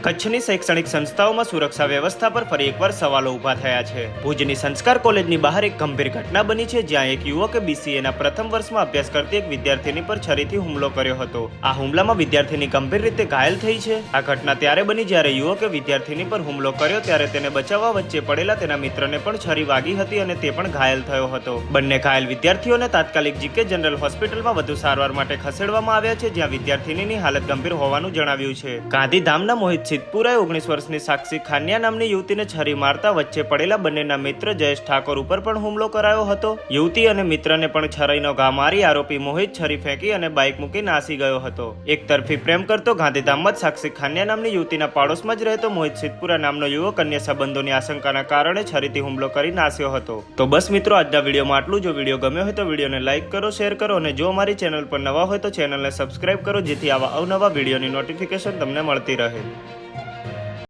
કચ્છની શૈક્ષણિક સંસ્થાઓમાં સુરક્ષા વ્યવસ્થા પર ફરી એકવાર સવાલો ઊભા થયા છે. ભુજની સંસ્કાર કોલેજની બહાર એક ગંભીર ઘટના બની છે, જ્યાં એક યુવકે બીસીએના પ્રથમ વર્ષમાં અભ્યાસ કરતી એક વિદ્યાર્થીની પર છરીથી હુમલો કર્યો હતો. આ હુમલામાં વિદ્યાર્થીની ગંભીર રીતે ઘાયલ થઈ છે. આ ઘટના ત્યારે બની જ્યારે યુવકે વિદ્યાર્થીની પર હુમલો કર્યો, ત્યારે તેને બચાવવા વચ્ચે પડેલા તેના મિત્રને પણ છરી વાગી હતી અને તે પણ ઘાયલ થયો હતો. બંને ઘાયલ વિદ્યાર્થીઓને તાત્કાલિક જીકે જનરલ હોસ્પિટલમાં વધુ સારવાર માટે ખસેડવામાં આવ્યા છે, જ્યાં વિદ્યાર્થીનીની હાલત ગંભીર હોવાનું જણાવ્યું છે. ગાંધીધામના મોહિત સિદ્ધપુરાએ ઓગણીસ વર્ષની સાક્ષી ખાનિયા નામની યુવતીને છરી મારતા વચ્ચે પડેલા બંનેના મિત્ર જયેશ ઠાકોર ઉપર પણ હુમલો કરાયો હતો. યુવતી અને મિત્રને પણ છરીનો ઘા મારી આરોપી મોહિત છરી ફેંકી અને બાઇક મૂકી નાસી ગયો હતો. એક તરફી પ્રેમ કરતો ગાંધીધામમાં સાક્ષી ખાનિયા નામની યુવતીના પાડોશમાં જ રહેતો મોહિત સિદ્ધપુરા નામનો યુવક અન્ય સંબંધોની આશંકાના કારણે છરીથી હુમલો કરી નાસ્યો હતો. તો બસ મિત્રો, આજના વિડીયોમાં આટલું. જો વીડિયો ગમ્યો હોય તો વિડીયોને લાઇક કરો, શેર કરો અને જો અમારી ચેનલ પર નવા હોય તો ચેનલને સબસ્ક્રાઇબ કરો, જેથી આવા અવનવા વિડીયોની નોટિફિકેશન તમને મળતી રહે.